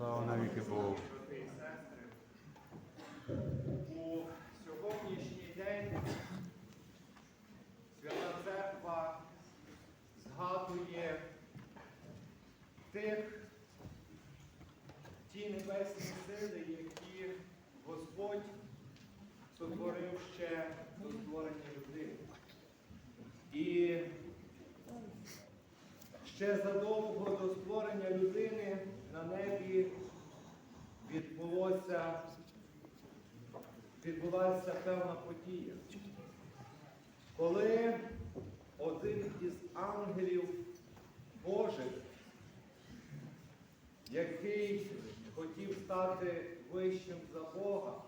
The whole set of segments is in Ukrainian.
Слава навіки Богу. У сьогоднішній день Свята Церква згадує тих, ті небесні сили, які Господь сотворив ще до створення людини. І ще задовго до створення людини на небі відбулося, відбулася певна подія. Коли один із ангелів Божих, який хотів стати вищим за Бога,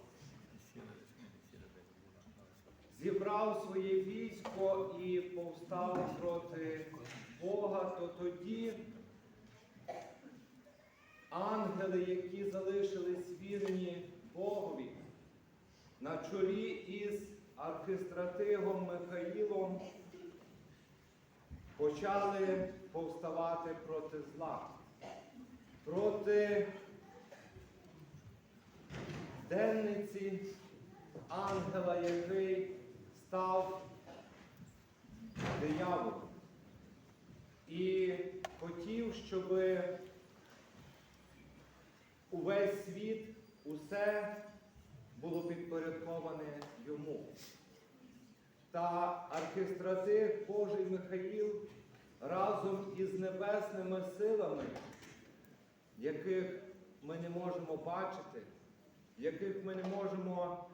зібрав своє військо і повстав проти Бога, то тоді ангели, які залишились вірні Богові, на чолі із архистратигом Михаїлом, почали повставати проти зла, проти денниці ангела, який став дияволом. І хотів, щоб увесь світ, усе було підпорядковане йому. Та архистратих Божий Михаїл разом із небесними силами, яких ми не можемо бачити, яких ми не можемо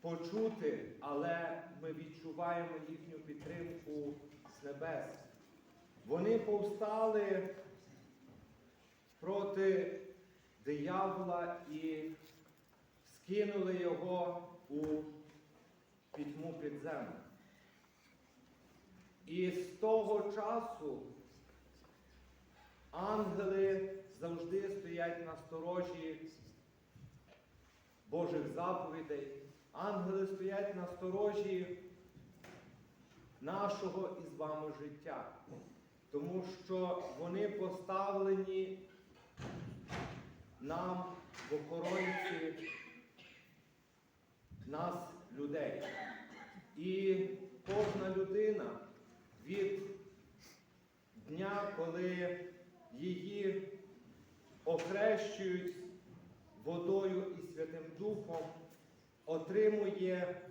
почути, але ми відчуваємо їхню підтримку з небес. Вони повстали проти диявола і скинули його у пітьму підземну. І з того часу ангели завжди стоять на сторожі Божих заповідей. Ангели стоять на сторожі нашого із вами життя, тому що вони поставлені нам в охоронці нас, людей. І кожна людина від дня, коли її охрещують водою і Святим Духом, отримує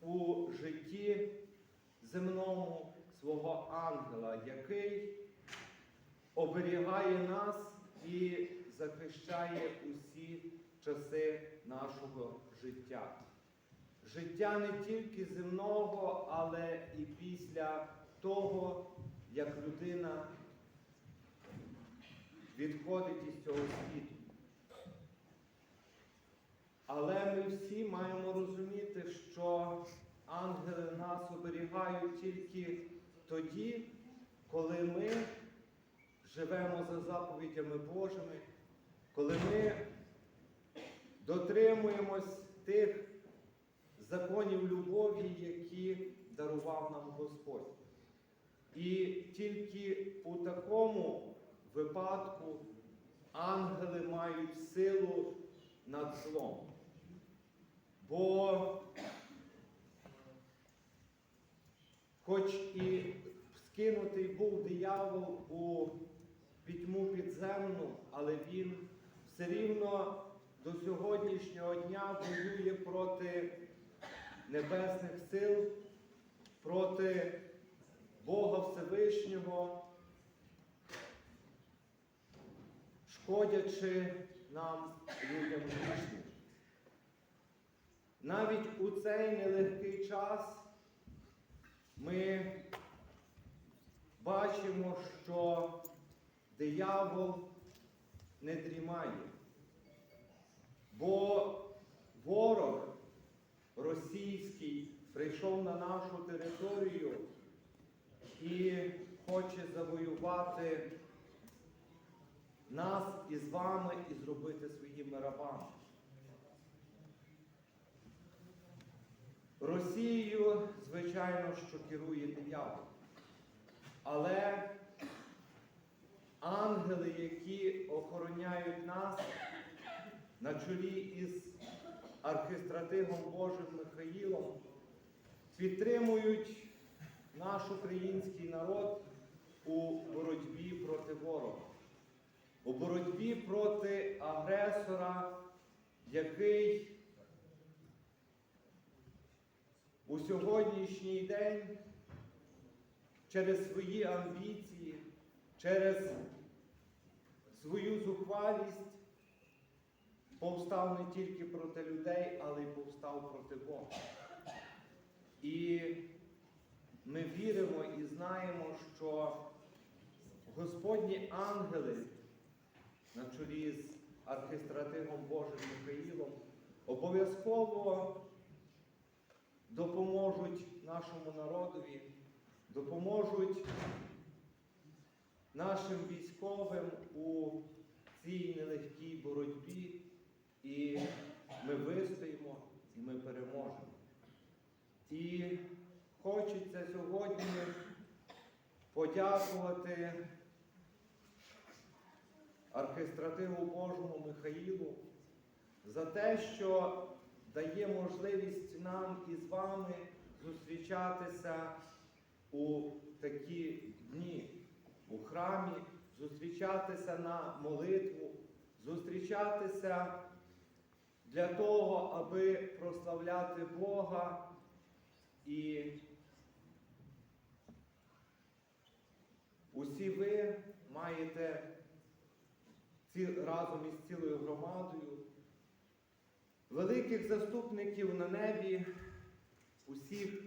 у житті земному свого ангела, який оберігає нас і захищає усі часи нашого життя. Життя не тільки земного, але і після того, як людина відходить із цього світу. Але ми всі маємо розуміти, що ангели нас оберігають тільки тоді, коли ми живемо за заповідями Божими, коли ми дотримуємось тих законів любові, які дарував нам Господь. І тільки у такому випадку ангели мають силу над злом. Бо хоч і скинутий був диявол у пітьму підземну, але він все рівно до сьогоднішнього дня воює проти небесних сил, проти Бога Всевишнього, шкодячи нам людям грішним. Навіть у цей нелегкий час ми бачимо, що диявол не дрімає, бо ворог російський прийшов на нашу територію і хоче завоювати нас із вами і зробити своїми рабами. Росією, звичайно, що керує диявол. Але ангели, які охороняють нас на чолі із архистратигом Божим Михаїлом, підтримують наш український народ у боротьбі проти ворога, у боротьбі проти агресора, який у сьогоднішній день через свої амбіції, через свою зухвалість повстав не тільки проти людей, але й повстав проти Бога. І ми віримо і знаємо, що Господні ангели на чолі з архистратигом Божим Михаїлом обов'язково допоможуть нашому народові, допоможуть нашим військовим у цій нелегкій боротьбі, і ми вистоїмо, і ми переможемо. І хочеться сьогодні подякувати архистративу Божому Михаїлу за те, що дає можливість нам із вами зустрічатися у такі дні у храмі, зустрічатися на молитву, зустрічатися для того, аби прославляти Бога і усі ви маєте разом із цілою громадою великих заступників на небі, усіх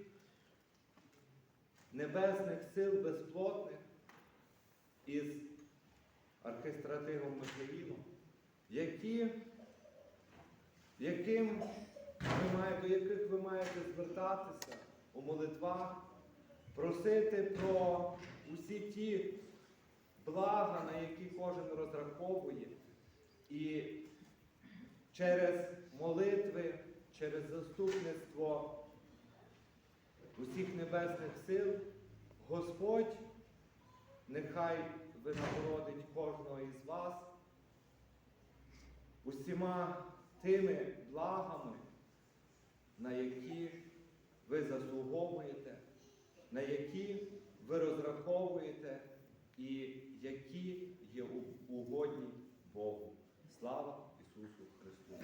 небесних сил безплотних із архистратигом Михаїлом, яким ви маєте, до яких ви маєте звертатися у молитвах, просити про усі ті блага, на які кожен розраховує. І через молитви, через заступництво усіх небесних сил Господь нехай винагородить кожного із вас усіма тими благами, на які ви заслуговуєте, на які ви розраховуєте і які є угодні Богу. Слава Ісусу Христу!